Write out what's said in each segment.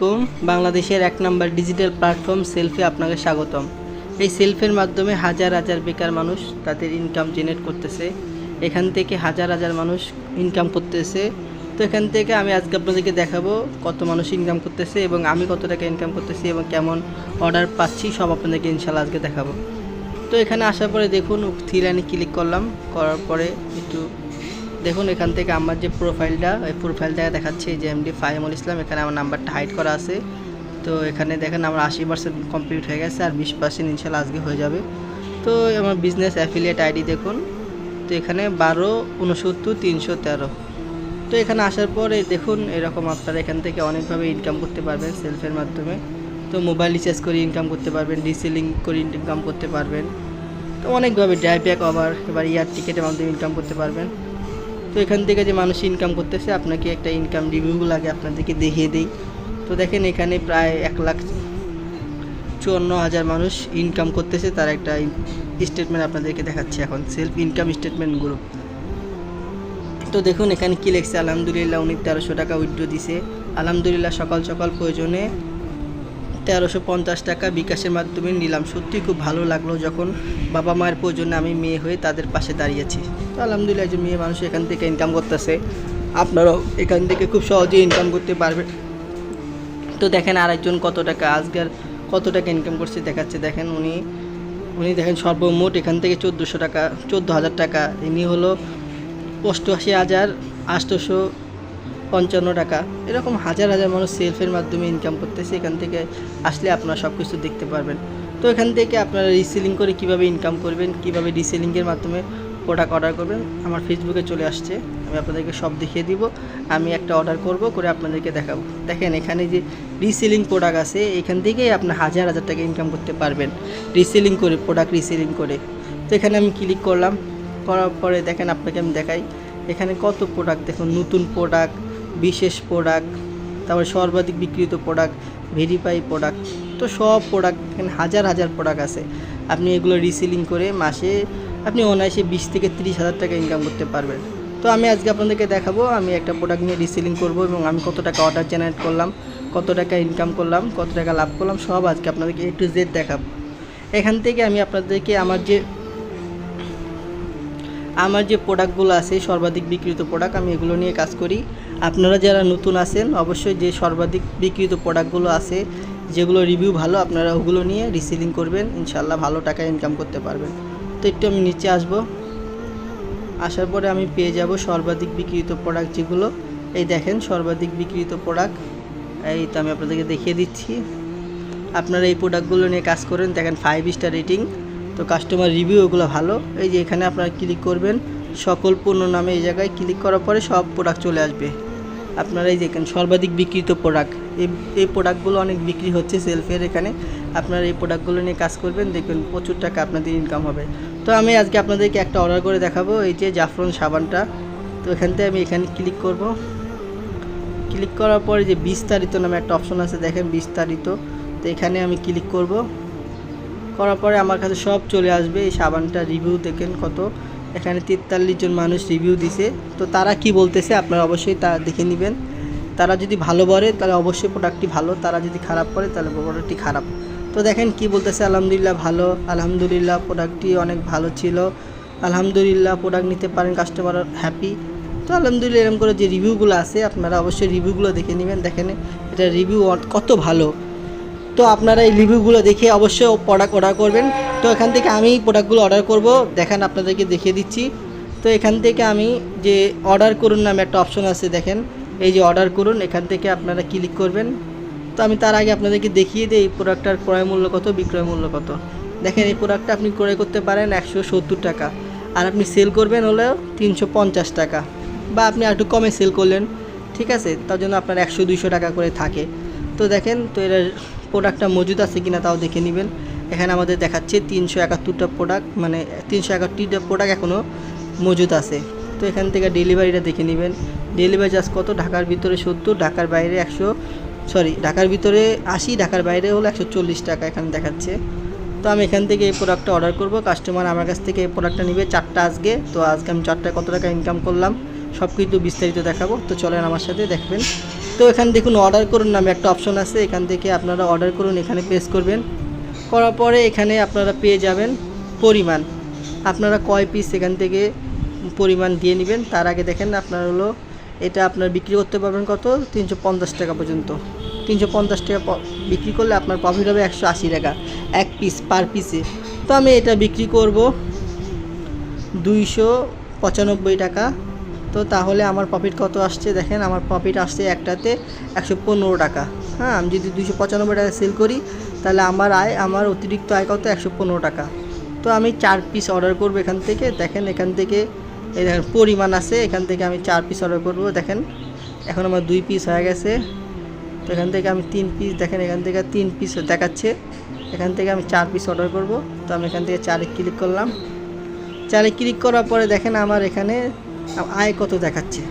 তো বাংলাদেশের এক নম্বর ডিজিটাল প্ল্যাটফর্ম সেলফে আপনাকে স্বাগতম। এই সেলফের মাধ্যমে হাজার হাজার বেকার মানুষ তাদের ইনকাম জেনারেট করতেছে। এখান থেকে হাজার হাজার মানুষ ইনকাম করতেছে। তো এখান থেকে আমি আজকে আপনাদেরকে দেখাবো কত মানুষ ইনকাম করতেছে এবং আমি কত টাকা ইনকাম করতেছি এবং কেমন অর্ডার পাচ্ছি, সব আপনাদেরকে ইনশাল্লাহ আজকে দেখাবো। তো এখানে আসার পরে দেখুন থ্রি লাইনে ক্লিক করলাম। করার পরে একটু দেখুন, এখান থেকে আমার যে প্রোফাইলটা ওই প্রোফাইলটা দেখাচ্ছে যে এমডি ফাহিমুল ইসলাম এখানে আমার নাম্বারটা হাইড করা আছে। তো এখানে দেখেন, আমার আশি পার্সেন্ট কমপ্লিট হয়ে গেছে আর বিশ পার্সেন্ট ইনশাল্লাহ আজকে হয়ে যাবে। তো আমার বিজনেস অ্যাফিলিয়েট আইডি দেখুন, তো এখানে বারো উনসত্তর তিনশো তেরো। তো এখানে আসার পরে দেখুন, এরকম আপনারা এখান থেকে অনেকভাবে ইনকাম করতে পারবেন সেলফের মাধ্যমে। তো মোবাইল রিচার্জ করে ইনকাম করতে পারবেন রিসেলিং করে ইনকাম করতে পারবেন। তো অনেকভাবে ড্রাইভ ব্যাক এবার ইয়ার টিকেটের মাধ্যমে ইনকাম করতে পারবেন। তো এখান থেকে যে মানুষ ইনকাম করতেছে, আপনাকে একটা ইনকাম রিভিউ লাগে, আপনাদেরকে দেখিয়ে দিই। তো দেখেন এখানে প্রায় এক লাখ চুয়ান্ন হাজার মানুষ ইনকাম করতেছে, তার একটা স্টেটমেন্ট আপনাদেরকে দেখাচ্ছে এখন সেলফ ইনকাম স্টেটমেন্ট গ্রুপ তো দেখুন এখানে কী লিখছে, আলহামদুলিল্লাহ, উনি তেরোশো টাকা উইথড্র দিছে। আলহামদুলিল্লাহ, সকাল সকাল প্রয়োজনে তেরোশো পঞ্চাশ টাকা বিকাশের মাধ্যমে নিলাম। সত্যি খুব ভালো লাগল যখন বাবা মায়ের প্রয়োজনে আমি মেয়ে হয়ে তাদের পাশে দাঁড়িয়েছি। তো আলহামদুলিল্লাহ, একজন মেয়ে মানুষ এখান থেকে ইনকাম করতেছে। আপনারাও এখান থেকে খুব সহজে ইনকাম করতে পারবেন তো দেখেন আরেকজন কত টাকা আজকের কত টাকা ইনকাম করছে দেখাচ্ছে। দেখেন উনি উনি দেখেন সর্বমোট এখান থেকে চোদ্দোশো টাকা, চোদ্দ হাজার টাকা। ইনি হলো অষ্টআশি হাজার আটশোশো পঞ্চান্ন টাকা। এরকম হাজার হাজার মানুষ সেলফের মাধ্যমে ইনকাম করতেছে, এখান থেকে আসলে আপনারা সব কিছু দেখতে পারবেন। তো এখান থেকে আপনারা রিসেলিং করে কীভাবে ইনকাম করবেন, কীভাবে রিসেলিংয়ের মাধ্যমে প্রোডাক্ট অর্ডার করবেন, আমার ফেসবুকে চলে আসছে। আমি আপনাদেরকে সব দেখিয়ে দিব। আমি একটা অর্ডার করব, করে আপনাদেরকে দেখাবো। দেখেন, এখানে যে রিসেলিং প্রোডাক্ট আছে, এখান থেকেই আপনি হাজার হাজার টাকা ইনকাম করতে পারবেন। রিসেলিং করে প্রোডাক্ট রিসেলিং করে। তো এখানে আমি ক্লিক করলাম। করার পরে দেখেন, আপনাকে আমি দেখাই। এখানে কত প্রোডাক্ট দেখুন, নতুন প্রোডাক্ট বিশেষ প্রোডাক্ট তারপরে সর্বাধিক বিক্রিত প্রোডাক্ট ভেরিফাই প্রোডাক্ট তো সব প্রোডাক্ট এখানে হাজার হাজার প্রোডাক্ট আছে। আপনি এগুলো রিসেলিং করে মাসে আপনি অনায়াসে বিশ থেকে তিরিশ হাজার টাকা ইনকাম করতে পারবেন। তো আমি আজকে আপনাদেরকে দেখাবো, আমি একটা প্রোডাক্ট নিয়ে রিসেলিং করব এবং আমি কত টাকা অর্ডার জেনারেট করলাম, কত টাকা ইনকাম করলাম, কত টাকা লাভ করলাম, সব আজকে আপনাদেরকে একটু জেড দেখাবো। এখান থেকে আমি আপনাদেরকে আমার যে আমার যে প্রোডাক্টগুলো আছে, সর্বাধিক বিক্রিত প্রোডাক্ট আমি এগুলো নিয়ে কাজ করি। আপনারা যারা নতুন আছেন, অবশ্যই যে সর্বাধিক বিক্রিত প্রোডাক্টগুলো আছে, যেগুলো রিভিউ ভালো, আপনারা ওগুলো নিয়ে রিসেলিং করবেন। ইনশাল্লাহ ভালো টাকা ইনকাম করতে পারবেন। তো একটু আমি নিচে আসব। আসার পরে আমি পেয়ে যাব সর্বাধিক বিক্রিত প্রোডাক্ট যেগুলো। এই দেখেন, সর্বাধিক বিক্রিত প্রোডাক্ট এই তো আমি আপনাদেরকে দেখিয়ে দিচ্ছি। আপনারা এই প্রোডাক্টগুলো নিয়ে কাজ করেন, দেখেন ফাইভ স্টার রেটিং তো কাস্টমার রিভিউ ওগুলো ভালো। এই যে এখানে আপনারা ক্লিক করবেন, সকল পণ্য নামে এই জায়গায় ক্লিক করার পরে সব প্রোডাক্ট চলে আসবে। আপনারা এই দেখেন সর্বাধিক বিক্রিত প্রোডাক্ট এই এই প্রোডাক্টগুলো অনেক বিক্রি হচ্ছে সেলফের এখানে। আপনারা এই প্রোডাক্টগুলো নিয়ে কাজ করবেন, দেখবেন প্রচুর টাকা আপনাদের ইনকাম হবে। তো আমি আজকে আপনাদেরকে একটা অর্ডার করে দেখাবো, এই যে জাফরন সাবানটা। তো এখান থেকে আমি এখানে ক্লিক করব। ক্লিক করার পরে যে বিস্তারিত নামে একটা অপশন আছে, দেখেন বিস্তারিত। তো এখানে আমি ক্লিক করব। করার পরে আমার কাছে সব চলে আসবে, এই সাবানটা রিভিউ দেখেন কত। এখানে তেতাল্লিশ জন মানুষ রিভিউ দিছে। তো তারা কি বলতেছে আপনারা অবশ্যই তা দেখে নেবেন। তারা যদি ভালো বলে, তাহলে অবশ্যই প্রোডাক্টটি ভালো। তারা যদি খারাপ করে, তাহলে প্রোডাক্টটি খারাপ। তো দেখেন কি বলতেছে, আলহামদুলিল্লাহ ভালো। আলহামদুলিল্লাহ প্রোডাক্টটি অনেক ভালো ছিল। আলহামদুলিল্লাহ প্রোডাক্ট নিতে পারেন কাস্টমার হ্যাপি তো আলহামদুলিল্লাহ এরকম করে যে রিভিউগুলো আছে, আপনারা অবশ্যই রিভিউগুলো দেখে নেবেন। দেখেন, এটা রিভিউ কত ভালো। তো আপনারা এই রিভিউগুলো দেখে অবশ্যই প্রোডাক্ট অর্ডার করবেন। তো এখান থেকে আমি প্রোডাক্টগুলো অর্ডার করব। দেখেন আপনাদেরকে দেখিয়ে দিচ্ছি। তো এখান থেকে আমি যে অর্ডার করুন নামে একটা অপশন আছে, দেখেন। এই যে অর্ডার করুন, এখান থেকে আপনারা ক্লিক করবেন। তো আমি তার আগে আপনাদেরকে দেখিয়ে দিই এই প্রোডাক্টটার ক্রয় মূল্য কত, বিক্রয় মূল্য কত। দেখেন এই প্রোডাক্টটা আপনি ক্রয় করতে পারেন একশো সত্তর টাকা। আর আপনি সেল করবেন হলেও তিনশো পঞ্চাশ টাকা। বা আপনি একটু কমে সেল করলেন, ঠিক আছে? তার জন্য আপনার একশো টাকা করে থাকে। তো দেখেন, তো এর প্রোডাক্টটা মজুদ আছে কিনা তাও দেখে নেবেন। এখানে আমাদের দেখাচ্ছে তিনশো একাত্তরটা প্রোডাক্ট মানে তিনশো একাত্তরটা প্রোডাক্ট এখনও মজুদ আছে। তো এখান থেকে ডেলিভারিটা দেখে নেবেন। ডেলিভারি চার্জ কত? ঢাকার ভিতরে সত্তর, ঢাকার বাইরে একশো সরি ঢাকার ভিতরে আশি, ঢাকার বাইরে হলো একশো চল্লিশ টাকা এখানে দেখাচ্ছে। তো আমি এখান থেকে এই প্রোডাক্টটা অর্ডার করব। কাস্টমার আমার কাছ থেকে এই প্রোডাক্টটা নিবে চারটা আজকে। তো আজকে আমি চারটায় কত টাকা ইনকাম করলাম সব কিছু বিস্তারিত দেখাবো। তো চলেন আমার সাথে দেখবেন। তো এখানে দেখুন অর্ডার করুন নামে একটা অপশন আছে। এখান থেকে আপনারা অর্ডার করুন, এখানে প্রেস করবেন। করার পরে এখানে আপনারা পেয়ে যাবেন পরিমাণ। আপনারা কয় পিস এখান থেকে পরিমাণ দিয়ে নেবেন, তার আগে দেখেন আপনার হলো, এটা আপনার বিক্রি করতে পারবেন কত? তিনশো পঞ্চাশ টাকা পর্যন্ত। তিনশো পঞ্চাশ টাকা বিক্রি করলে আপনার প্রফিট হবে একশো আশি টাকা, এক পিস পার পিসে তো আমি এটা বিক্রি করব দুইশো পঁচানব্বই টাকা। তো তাহলে আমার প্রফিট কত আসছে? দেখেন আমার প্রফিট আসছে একটাতে একশো পনেরো টাকা। হ্যাঁ আমি যদি দুশো পঁচানব্বই টাকা সেল করি, তাহলে আমার আয়, আমার অতিরিক্ত আয় কত? একশো পনেরো টাকা। তো আমি চার পিস অর্ডার করব এখান থেকে। দেখেন, এখান থেকে, এই দেখেন, পরিমাণ আছে। এখান থেকে আমি চার পিস অর্ডার করব। দেখেন, এখন আমার দুই পিস হয়ে গেছে। তো এখান থেকে আমি তিন পিস দেখেন, এখান থেকে তিন পিস দেখাচ্ছে। এখান থেকে আমি চার পিস অর্ডার করব। তো আমি এখান থেকে চারে ক্লিক করলাম। চারে ক্লিক করার পরে দেখেন, আমার এখানে আয় কত দেখাচ্ছে।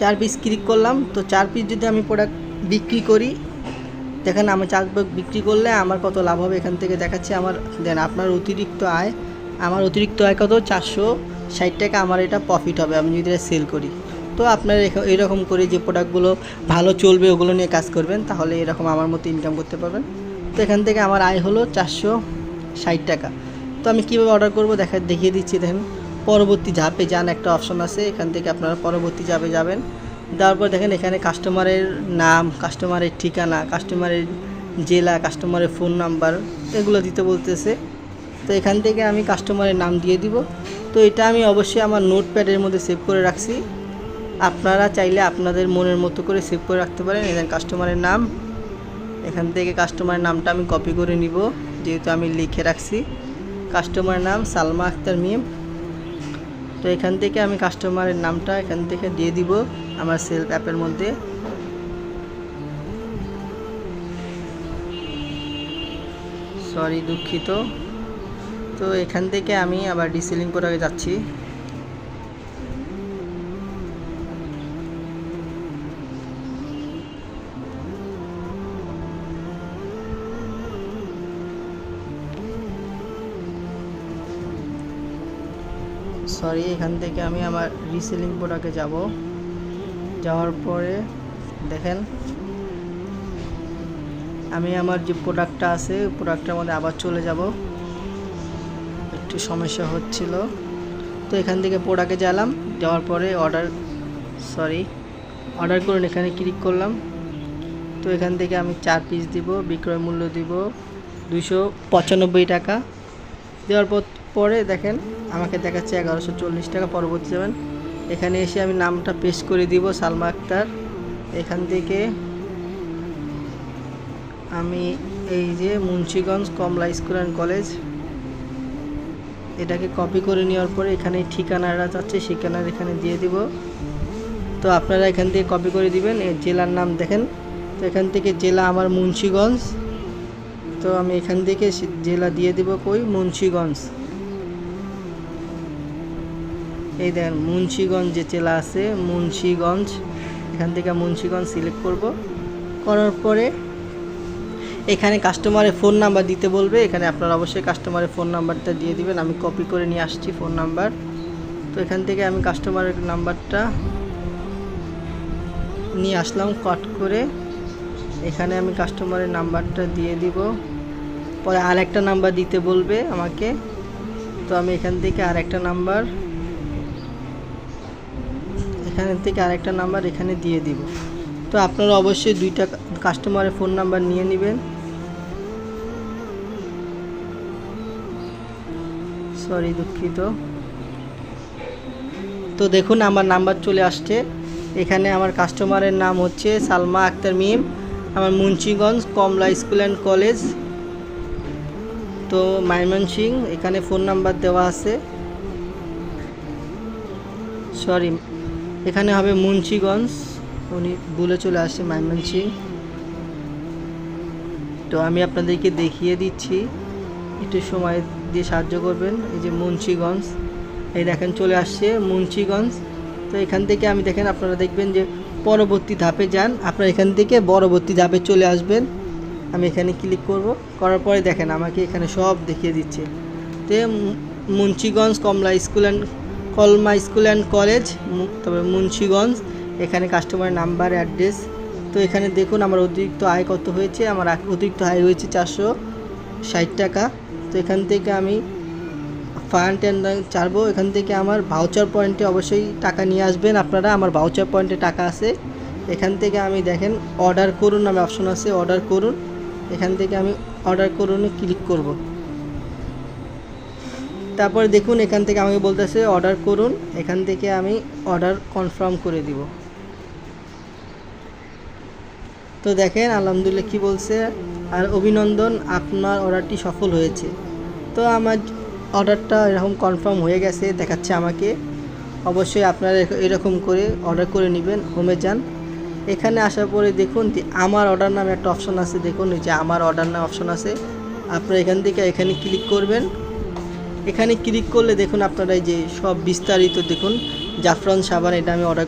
চার পিস ক্লিক করলাম। তো চার পিস যদি আমি প্রোডাক্ট বিক্রি করি। দেখেন আমি পিস বিক্রি করলে আমার কত লাভ হবে এখান থেকে দেখাচ্ছে আমার, দেন আপনার অতিরিক্ত আয়, আমার অতিরিক্ত আয় কত? চারশো ষাট টাকা আমার এটা প্রফিট হবে, আমি যদি এটা সেল করি। তো আপনারা এরকম করে যে প্রোডাক্টগুলো ভালো চলবে ওগুলো নিয়ে কাজ করবেন, তাহলে এরকম আমার মতো ইনকাম করতে পারবেন। তো এখান থেকে আমার আয় হলো চারশো ষাট টাকা। তো আমি কীভাবে অর্ডার করব? দেখা, দেখিয়ে দিচ্ছি, দেখেন। পরবর্তী ঝাপে যান, একটা অপশন আছে, এখান থেকে আপনারা পরবর্তী ধাপে যাবেন। দেওয়ার পর দেখেন এখানে কাস্টমারের নাম কাস্টমারের ঠিকানা কাস্টমারের জেলা কাস্টমারের ফোন নাম্বার এগুলো দিতে বলতেছে। তো এখান থেকে আমি কাস্টমারের নাম দিয়ে দিব। তো এটা আমি অবশ্যই আমার নোটপ্যাডের মধ্যে সেভ করে রাখছি। আপনারা চাইলে আপনাদের মনের মতো করে সেভ করে রাখতে পারেন। এখানে কাস্টমারের নাম, এখান থেকে কাস্টমারের নামটা আমি কপি করে নিব, যেহেতু আমি লিখে রাখছি। কাস্টমারের নাম সালমা আক্তার মিম। তো এখান থেকে আমি কাস্টমারের নামটা এখান থেকে দিয়ে দিব। আমার সেলফ অ্যাপের মধ্যে। সরি দুঃখিত। তো এখান থেকে আমি আবার ডিসেলিং করে যাচ্ছি। সরি এখান থেকে আমি আমার রিসেলিং প্রোডাক্টে যাব। যাওয়ার পরে দেখেন, আমি আমার যে প্রোডাক্টটা আছে প্রোডাক্টের মধ্যে আবার চলে যাব। একটু সমস্যা হচ্ছিল। তো এখান থেকে প্রোডাক্টে গেলাম, যাওয়ার পরে অর্ডার সরি অর্ডার করুন, এখানে ক্লিক করলাম। তো এখান থেকে আমি চার পিস দিব, বিক্রয় মূল্য দিব দুশো পঁচানব্বই টাকা। দেওয়ার পর, পরে দেখেন, আমাকে দেখাচ্ছে এগারোশো চল্লিশ টাকা, পরবর্তী যাবেন। এখানে এসে আমি নামটা পেস্ট করে দিব সালমা আক্তার। এখান থেকে আমি এই যে Munshiganj Kamala school and college, এটাকে কপি করে নেওয়ার পরে এখানে ঠিকানাটা যাচ্ছে ঠিকানার এখানে দিয়ে দিব। তো আপনারা এখান থেকে কপি করে দিবেন জেলার নাম দেখেন। তো এখান থেকে জেলা আমার মুন্সিগঞ্জ। তো আমি এখান থেকে জেলা দিয়ে দিব কই? মুন্সিগঞ্জ। এই দেখেন, মুন্সিগঞ্জ যে জেলা আছে, মুন্সিগঞ্জ, এখান থেকে মুন্সিগঞ্জ সিলেক্ট করব। করার পরে এখানে কাস্টমারের ফোন নাম্বার দিতে বলবে, এখানে আপনারা অবশ্যই কাস্টমারের ফোন নাম্বারটা দিয়ে দিবেন, আমি কপি করে নিয়ে আসছি ফোন নাম্বার তো এখান থেকে আমি কাস্টমারের নাম্বারটা নিয়ে আসলাম কট করে এখানে আমি কাস্টমারের নাম্বারটা দিয়ে দিব। পরে আরেকটা নাম্বার দিতে বলবে আমাকে। তো আমি এখান থেকে আরেকটা নাম্বার এখান থেকে আরেকটা নাম্বার এখানে দিয়ে দিব। তো আপনারা অবশ্যই দুইটা কাস্টমারের ফোন নাম্বার নিয়ে নেবেন। সরি দুঃখিত। তো দেখুন, আমার নাম্বার চলে আসছে। এখানে আমার কাস্টমারের নাম হচ্ছে সালমা আক্তার মিম। আমার Munshiganj Kamala school and college. তো মাইমনসিং এখানে ফোন নাম্বার দেওয়া আছে। সরি এখানে হবে মুন্সিগঞ্জ, উনি ভুলে চলে আসছে মাইমনসিং তো আমি আপনাদেরকে দেখিয়ে দিচ্ছি, একটু সময় দিয়ে সাহায্য করবেন। এই যে মুন্সিগঞ্জ, এই দেখেন চলে আসছে মুন্সিগঞ্জ। তো এখান থেকে আমি দেখেন, আপনারা দেখবেন যে পরবর্তী ধাপে যান, আপনারা এখান থেকে পরবর্তী ধাপে চলে আসবেন। আমি এখানে ক্লিক করব, করার পরে দেখেন আমাকে এখানে সব দেখিয়ে দিচ্ছে। তো মুন্সিগঞ্জ কমলা স্কুল অ্যান্ড কলমা স্কুল অ্যান্ড কলেজ তারপরে মুন্সিগঞ্জ, এখানে কাস্টমারের নাম্বার অ্যাড্রেস তো এখানে দেখুন আমার অতিরিক্ত আয় কত হয়েছে, আমার অতিরিক্ত আয় হয়েছে চারশো ষাট টাকা। তো এখান থেকে আমি ফান্ড অ্যান্ড চারবো এখান থেকে আমার ভাউচার পয়েন্টে অবশ্যই টাকা নিয়ে আসবেন আপনারা, আমার ভাউচার পয়েন্টে টাকা আছে। এখান থেকে আমি দেখেন অর্ডার করুন, নামে অপশন আছে অর্ডার করুন। এখান থেকে আমি অর্ডার করুন ক্লিক করব। তারপরে দেখুন, এখান থেকে আমাকে বলতেছে অর্ডার করুন, এখান থেকে আমি অর্ডার কনফার্ম করে দিব। তো দেখেন, আলহামদুলিল্লাহ কি বলছে, আর অভিনন্দন, আপনার অর্ডারটি সফল হয়েছে। তো আমার অর্ডারটা এরকম কনফার্ম হয়ে গেছে, দেখাচ্ছে আমাকে। অবশ্যই আপনারা এরক- এরকম করে অর্ডার করে নেবেন হোমে যান। এখানে আসার পরে দেখুন যে আমার অর্ডার নামে একটা অপশন আছে, দেখুন যে আমার অর্ডার নামে অপশন আছে। আপনারা এখান থেকে এখানে ক্লিক করবেন। এখানে ক্লিক করলে দেখুন আপনারা এই যে সব বিস্তারিত দেখুন। জাফরান সাবান এটা আমি অর্ডার